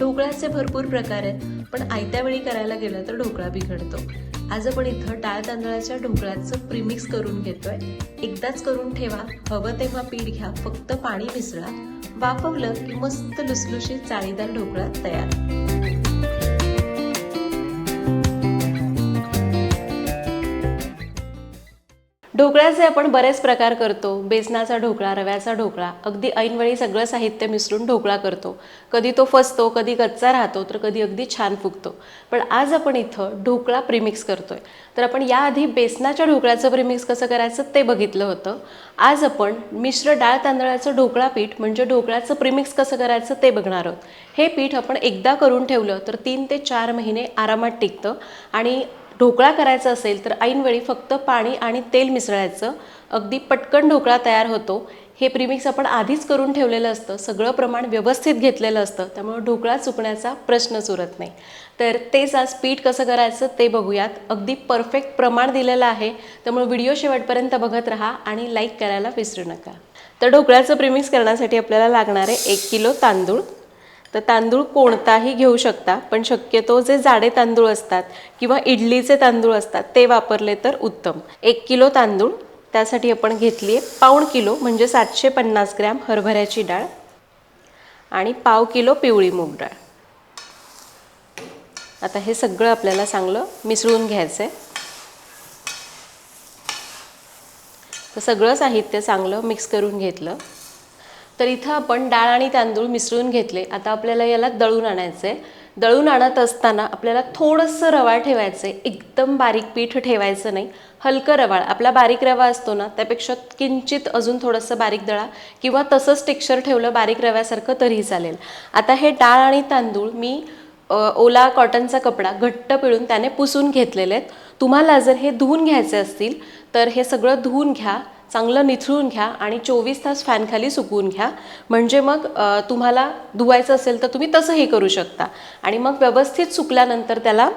ढोकळ्याचे भरपूर प्रकार आहेत. पण आयत्या वेळी करायला गेलं तर ढोकळा बिघडतो. आज आपण इथं डाळ तांदळाच्या ढोकळ्याचं प्रीमिक्स करून घेतोय. एकदाच करून ठेवा. हवं तेव्हा पीठ घ्या. फक्त पाणी मिसळा. वाफवलं की मस्त लुसलुशीत चाळीदार ढोकळा तयार. ढोकळ्याचे आपण बरेच प्रकार करतो. बेसनाचा ढोकळा रव्याचा ढोकळा अगदी ऐनवेळी सगळं साहित्य मिसळून ढोकळा करतो. कधी तो फसतो कधी कच्चा राहतो तर कधी अगदी छान फुगतो. पण आज आपण इथं ढोकळा प्रिमिक्स करतोय. तर आपण याआधी बेसनाच्या ढोकळ्याचं प्रिमिक्स कसं करायचं ते बघितलं होतं. आज आपण मिश्र डाळ तांदळाचं ढोकळा पीठ म्हणजे ढोकळ्याचं प्रिमिक्स कसं करायचं ते बघणार आहोत. हे पीठ आपण एकदा करून ठेवलं तर तीन ते चार महिने आरामात टिकतं. आणि ढोकळा करायचा असेल तर ऐनवेळी फक्त पाणी आणि तेल मिसळायचं. अगदी पटकन ढोकळा तयार होतो. हे प्रीमिक्स आपण आधीच करून ठेवलेलं असतं. सगळं प्रमाण व्यवस्थित घेतलेलं असतं. त्यामुळे ढोकळा चुकण्याचा प्रश्नच उरत नाही. तर तेच आज पीठ कसं करायचं ते बघूयात. अगदी परफेक्ट प्रमाण दिलेलं आहे. त्यामुळे व्हिडिओ शेवटपर्यंत बघत राहा आणि लाईक करायला विसरू नका. तर ढोकळ्याचं प्रिमिक्स करण्यासाठी आपल्याला लागणारे एक किलो तांदूळ तर तांदूळ कोणताही घेऊ शकता पण शक्यतो जे जाडे तांदूळ असतात किंवा इडलीचे तांदूळ असतात ते वापरले तर उत्तम. एक किलो तांदूळ त्यासाठी आपण घेतली आहे पाऊण किलो म्हणजे सातशे पन्नास ग्रॅम हरभऱ्याची डाळ आणि पाव किलो पिवळी मूग डाळ. आता हे सगळं आपल्याला चांगलं मिसळून घ्यायचं आहे तर सगळं साहित्य चांगलं मिक्स करून घेतलं. तर इथं आपण डाळ आणि तांदूळ मिसळून घेतले. आता आपल्याला याला दळून आणायचं आहे दळून आणत असताना आपल्याला थोडंसं रवा ठेवायचं आहे एकदम बारीक पीठ ठेवायचं नाही. हलकं रवाळ आपला बारीक रवा असतो ना त्यापेक्षा किंचित अजून थोडंसं बारीक दळा किंवा तसंच टेक्स्चर ठेवलं बारीक रव्यासारखं तरीही चालेल. आता हे डाळ आणि तांदूळ मी ओला कॉटनचा कपडा घट्ट पिळून त्याने पुसून घेतलेले आहेत तुम्हाला जर हे धुवून घ्यायचे असतील तर हे सगळं धुवून घ्या. चांगलं निथळून घ्या आणि चोवीस तास फॅनखाली सुकवून घ्या. म्हणजे मग तुम्हाला धुवायचं असेल तर तुम्ही तसंही करू शकता. आणि मग व्यवस्थित सुकल्यानंतर त्याला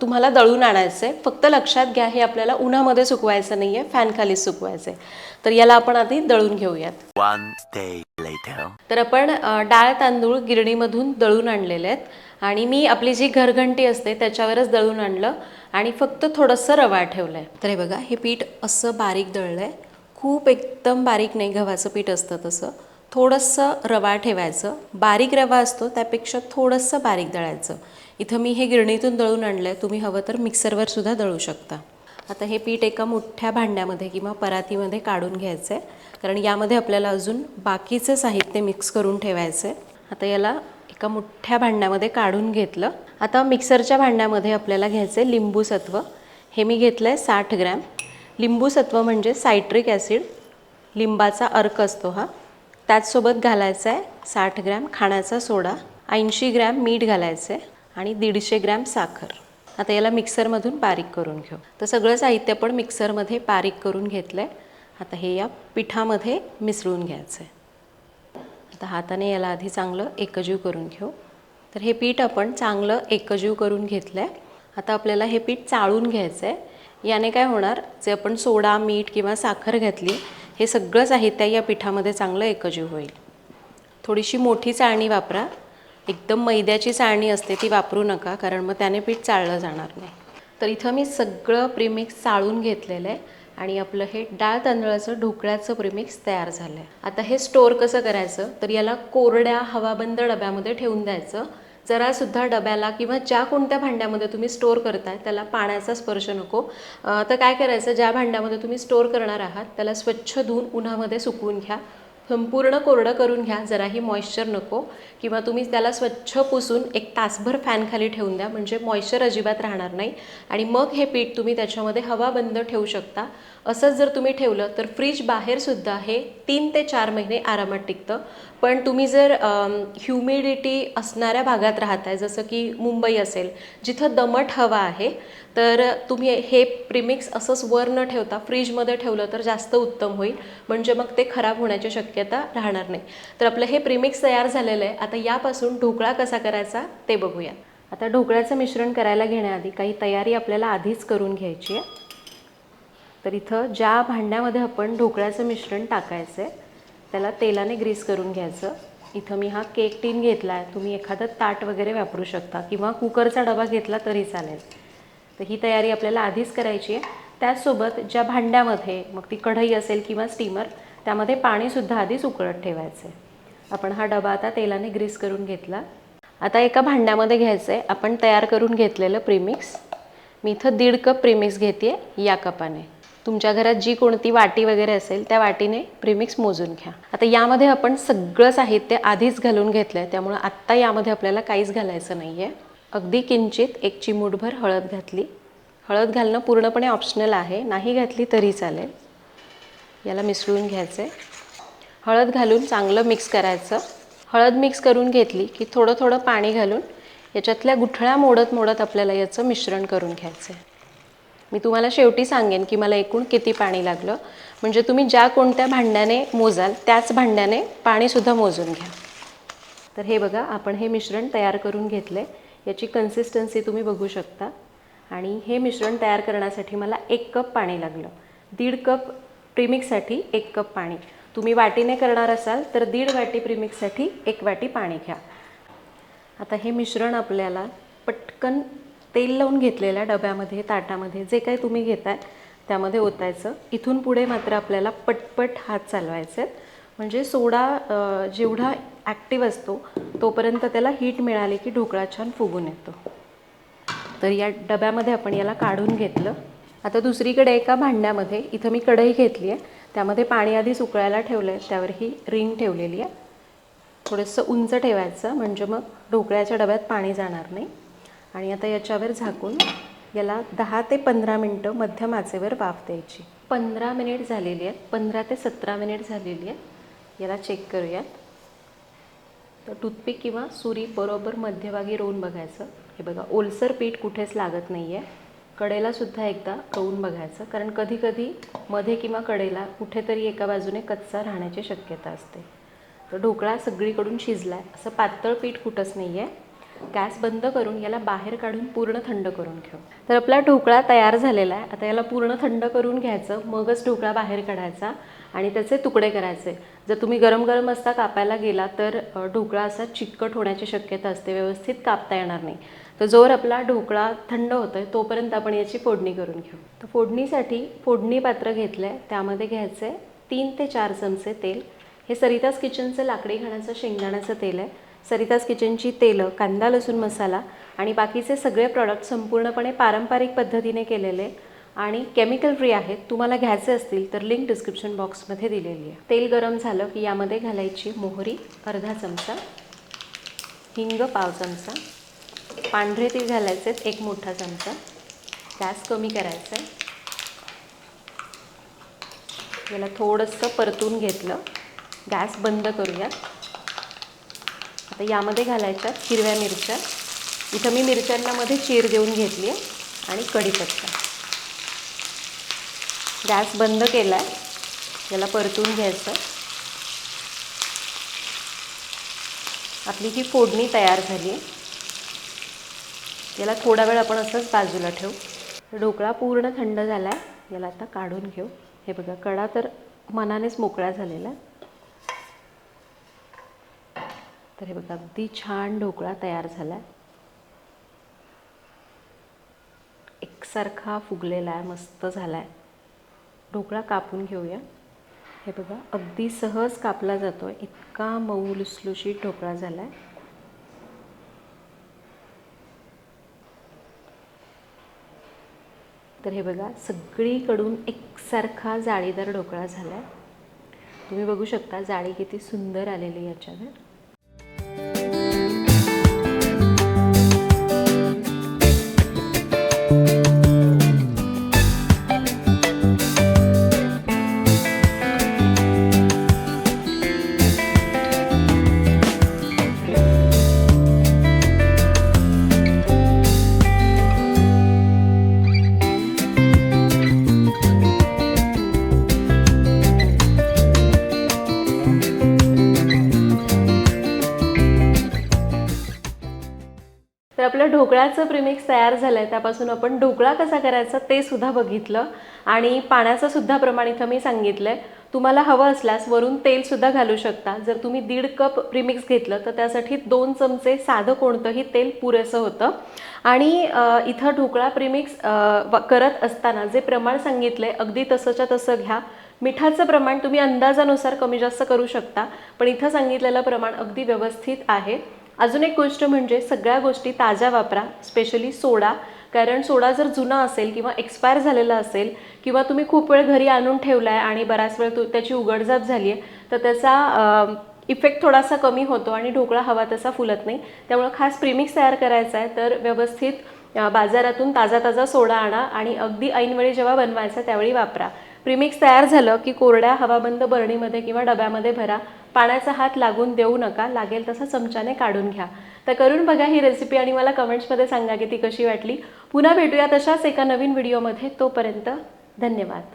तुम्हाला दळून आणायचं आहे फक्त लक्षात घ्या हे आपल्याला उन्हामध्ये सुकवायचं नाही आहे फॅनखाली सुकवायचं आहे तर याला आपण आधी दळून घेऊयात. तर आपण डाळ तांदूळ गिरणीमधून दळून आणलेले आहेत. आणि मी आपली जी घरघंटी असते त्याच्यावरच दळून आणलं. आणि फक्त थोडंसं रवा ठेवलं आहे तर हे बघा हे पीठ असं बारीक दळलं आहे खूप एकदम बारीक नाही गव्हाचं पीठ असतं तसं. थोडंसं रवा ठेवायचं. बारीक रवा असतो त्यापेक्षा थोडंसं बारीक दळायचं. इथं मी हे गिरणीतून दळून आणलं आहे तुम्ही हवं तर मिक्सरवर सुद्धा दळू शकता. आता हे पीठ एका मोठ्या भांड्यामध्ये किंवा परातीमध्ये काढून घ्यायचं आहे कारण यामध्ये आपल्याला अजून बाकीचं साहित्य मिक्स करून ठेवायचं आहे आता याला एका मोठ्या भांड्यामध्ये काढून घेतलं. आता मिक्सरच्या भांड्यामध्ये आपल्याला घ्यायचं आहे लिंबूसत्व हे मी घेतलं आहे साठ ग्रॅम. लिंबूसत्व म्हणजे सायट्रिक ॲसिड लिंबाचा अर्क असतो हा. त्याचसोबत घालायचा आहे साठ ग्रॅम खाण्याचा सोडा. ऐंशी ग्रॅम मीठ घालायचं आहे आणि दीडशे ग्रॅम साखर. आता याला मिक्सरमधून बारीक करून घेऊ. तर सगळं साहित्य पण मिक्सरमध्ये बारीक करून घेतलं आहे आता हे या पिठामध्ये मिसळून घ्यायचं आहे आता हाताने याला आधी चांगलं एकजीव करून घेऊ. तर हे पीठ आपण चांगलं एकजीव करून घेतलं आहे आता आपल्याला हे पीठ चाळून घ्यायचं आहे याने काय होणार? जे आपण सोडा मीठ किंवा साखर घातली हे सगळं साहित्य या पिठामध्ये चांगलं एकजीव होईल. थोडीशी मोठी चाळणी वापरा. एकदम मैद्याची चाळणी असते ती वापरू नका कारण मग त्याने पीठ चाळलं जाणार नाही. तर इथं मी सगळं प्रीमिक्स चाळून घेतलेलं आहे आणि आपलं हे डाळ तांदळाचं ढोकळ्याचं प्रिमिक्स तयार झालं आहे. आता हे स्टोअर कसं करायचं? तर याला कोरड्या हवाबंद डब्यामध्ये ठेवून द्यायचं. जरासुद्धा डब्याला किंवा ज्या कोणत्या भांड्यामध्ये तुम्ही स्टोअर करताय त्याला पाण्याचा स्पर्श नको. तर काय करायचं? ज्या भांड्यामध्ये तुम्ही स्टोअर करणार आहात त्याला स्वच्छ धुवून उन्हामध्ये सुकवून घ्या. संपूर्ण कोरडं करून घ्या जराही मॉइश्चर नको किंवा तुम्ही त्याला स्वच्छ पुसून एक तासभर फॅनखाली ठेवून द्या. म्हणजे मॉइश्चर अजिबात राहणार नाही. आणि मग हे पीठ तुम्ही त्याच्यामध्ये हवा बंद ठेवू शकता. असंच जर तुम्ही ठेवलं तर फ्रीज बाहेरसुद्धा हे तीन ते चार महिने आरामात टिकतं. पण तुम्ही जर ह्युमिडिटी असणाऱ्या भागात राहताय जसं की मुंबई असेल जिथं दमट हवा आहे तर तुम्ही हे प्रिमिक्स असंच वर न ठेवता फ्रीजमध्ये ठेवलं तर जास्त उत्तम होईल. म्हणजे मग ते खराब होण्याची शक्यता राहणार नाही. तर आपलं हे प्रिमिक्स तयार झालेलं आहे. आता यापासून ढोकळा कसा करायचा ते बघूया. आता ढोकळ्याचं मिश्रण करायला घेण्याआधी काही तयारी आपल्याला आधीच करून घ्यायची आहे. तर इथं ज्या भांड्यामध्ये आपण ढोकळ्याचं मिश्रण टाकायचं आहे त्याला तेलाने ग्रीस करून घ्यायचं. इथं मी हा केक टीन घेतला आहे तुम्ही एखादं ताट वगैरे वापरू शकता किंवा कुकरचा डबा घेतला तरी चालेल. तर ही तयारी आपल्याला आधीच करायची आहे. त्याचसोबत ज्या भांड्यामध्ये मग ती कढई असेल किंवा स्टीमर त्यामध्ये पाणीसुद्धा आधीच उकळत ठेवायचं आहे आपण हा डबा आता तेलाने ग्रीस करून घेतला. आता एका भांड्यामध्ये घ्यायचं आहे आपण तयार करून घेतलेलं प्रीमिक्स. मी इथं दीड कप प्रीमिक्स घेते या कपाने. तुमच्या घरात जी कोणती वाटी वगैरे असेल त्या वाटीने प्रीमिक्स मोजून घ्या. आता यामध्ये आपण सगळं साहित्य आधीच घालून घेतलं आहे त्यामुळं आत्ता यामध्ये आपल्याला काहीच घालायचं नाही आहे अगदी किंचित एक चिमूटभर हळद घातली. हळद घालणं पूर्णपणे ऑप्शनल आहे नाही घातली तरी चालेल. याला मिसळून घ्यायचं. आहे हळद घालून चांगलं मिक्स करायचं. हळद मिक्स करून घेतली की थोडं थोडं पाणी घालून याच्यातल्या गुठळ्या मोडत मोडत आपल्याला याचं मिश्रण करून घ्यायचं आहे मी तुम्हाला शेवटी सांगेन की मला एकूण किती पाणी लागलं. म्हणजे तुम्ही ज्या कोणत्या भांड्याने मोजाल त्याच भांड्याने पाणीसुद्धा मोजून घ्या. तर हे बघा आपण हे मिश्रण तयार करून घेतले. याची कन्सिस्टन्सी तुम्ही बघू शकता. आणि हे मिश्रण तयार करण्यासाठी मला एक कप पाणी लागलं. दीड कप प्रीमिक्ससाठी एक कप पाणी. तुम्ही वाटीने करणार असाल तर दीड वाटी प्रीमिक्ससाठी एक वाटी पाणी घ्या. आता हे मिश्रण आपल्याला पटकन तेल लावून घेतलेल्या डब्यामध्ये ताटामध्ये जे काही तुम्ही घेताय त्यामध्ये ओतायचं. इथून पुढे मात्र आपल्याला पटपट हात चालवायचे आहेत. म्हणजे सोडा जेवढा ॲक्टिव्ह असतो तोपर्यंत त्याला हीट मिळाली की ढोकळा छान फुगून येतो. तर या डब्यामध्ये आपण याला काढून घेतलं. आता दुसरीकडे एका भांड्यामध्ये इथं मी कढई घेतली आहे. त्यामध्ये पाणी आधीच उकळायला ठेवलं आहे त्यावर ही रिंग ठेवलेली आहे. थोडंसं उंच ठेवायचं म्हणजे मग ढोकळ्याच्या डब्यात पाणी जाणार नाही. आणि आता याच्यावर झाकून याला दहा ते पंधरा मिनटं मध्यम आचेवर वाफ द्यायची. पंधरा मिनिट झालेली आहेत. पंधरा ते सतरा मिनिट झालेली आहेत. याला चेक करूयात. तर टूथपिक किंवा सुरी बरोबर मध्यभागी रोवून बघायचं. हे बघा ओलसर पीठ कुठेच लागत नाही आहे कडेलासुद्धा एकदा रोवून बघायचं. कारण कधीकधी मध्ये किंवा कडेला कुठेतरी एका बाजूने कच्चा राहण्याची शक्यता असते. तर ढोकळा सगळीकडून शिजला आहे असं पातळ पीठ कुठंच नाही आहे गॅस बंद करून याला बाहेर काढून पूर्ण थंड करून घेऊ तर आपला ढोकळा तयार झालेला आहे. आता याला पूर्ण थंड करून घ्यायचं. मगच ढोकळा बाहेर काढायचा आणि त्याचे तुकडे करायचे. जर तुम्ही गरम गरम असता कापायला गेला तर ढोकळा असा चिकट होण्याची शक्यता असते. व्यवस्थित कापता येणार नाही. तर जोर आपला ढोकळा थंड होतोय तोपर्यंत आपण याची फोडणी करून घेऊ. तर फोडणीसाठी फोडणी पात्र घेतलं आहे त्यामध्ये घ्यायचं आहे तीन ते चार चमचे तेल. हे सरितास किचनचं लाकडी घाण्याचं शेंगदाण्याचं तेल आहे. सरितास किचनची तेलं कांदा लसूण मसाला आणि बाकीचे सगळे प्रॉडक्ट संपूर्णपणे पारंपरिक पद्धतीने केलेले आणि केमिकल फ्री आहेत. तुम्हाला घ्यायचे असतील तर लिंक डिस्क्रिप्शन बॉक्समध्ये दिलेली आहे. तेल गरम झालं की यामध्ये घालायची मोहरी अर्धा चमचा हिंग पाव चमचा पांढरे तीळ घालायचे आहेत एक मोठा चमचा गॅस कमी करायचा आहे. याला थोडंसं परतून घेतलं. गॅस बंद करूया. आता यामध्ये घालायच्या हिरव्या मिरच्या. इथं मी मिरच्यांना मध्ये चीर देऊन घेतली आहे आणि कढीपत्ता. गॅस बंद केला आहे याला परतून घ्यायचं आपली ही फोडणी तयार झाली आहे याला थोडा वेळ आपण असंच बाजूला ठेवू. ढोकळा पूर्ण थंड झाला आहे याला आता काढून घेऊ. हे बघा कडा तर मनानेच मोकळा झालेला आहे. तर हे बघा अगदी छान ढोकळा तयार झाला आहे एकसारखा फुगलेला आहे मस्त झाला आहे ढोकळा कापून घेऊया. हे बघा अगदी सहज कापला जातो आहे इतका मऊ लुसलुशीत ढोकळा झाला आहे तर हे बघा सगळीकडून एकसारखा जाळीदार ढोकळा झाला आहे तुम्ही बघू शकता जाळी किती सुंदर आलेली याच्यावर. आपलं ढोकळ्याचं प्रिमिक्स तयार झालं आहे त्यापासून आपण ढोकळा कसा करायचा ते सुद्धा बघितलं आणि पाण्याचं सुद्धा प्रमाण इथं मी सांगितलं आहे तुम्हाला हवं असल्यास वरून तेलसुद्धा घालू शकता. जर तुम्ही दीड कप प्रिमिक्स घेतलं तर त्यासाठी दोन चमचे साधं कोणतंही तेल पुरेसं होतं. आणि इथं ढोकळा प्रिमिक्स करत असताना जे प्रमाण सांगितलं आहे अगदी तसंच्या तसं घ्या. मिठाचं प्रमाण तुम्ही अंदाजानुसार कमी जास्त करू शकता पण इथं सांगितलेलं प्रमाण अगदी व्यवस्थित आहे. अजून एक गोष्ट म्हणजे सगळ्या गोष्टी ताज्या वापरा स्पेशली सोडा. कारण सोडा जर जुना असेल किंवा एक्सपायर झालेला असेल किंवा तुम्ही खूप वेळ घरी आणून ठेवला आहे आणि बराच वेळ तू त्याची उघडझाप झाली आहे तर त्याचा इफेक्ट थोडासा कमी होतो आणि ढोकळा हवा तसा फुलत नाही. त्यामुळं खास प्रीमिक्स तयार करायचा आहे तर व्यवस्थित बाजारातून ताजा ताजा सोडा आणा आणि अगदी ऐनवेळी जेव्हा बनवायचा त्यावेळी वापरा. प्रीमिक्स तयार झालं की कोरड्या हवाबंद बरणीमध्ये किंवा डब्यामध्ये भरा. पाण्याचा हात लागून देऊ नका लागेल तसा चमच्याने काढून घ्या. तर करून बघा ही रेसिपी आणि मला कमेंट्समध्ये सांगा की ती कशी वाटली. पुन्हा भेटूया तशाच एका नवीन व्हिडिओमध्ये तोपर्यंत धन्यवाद.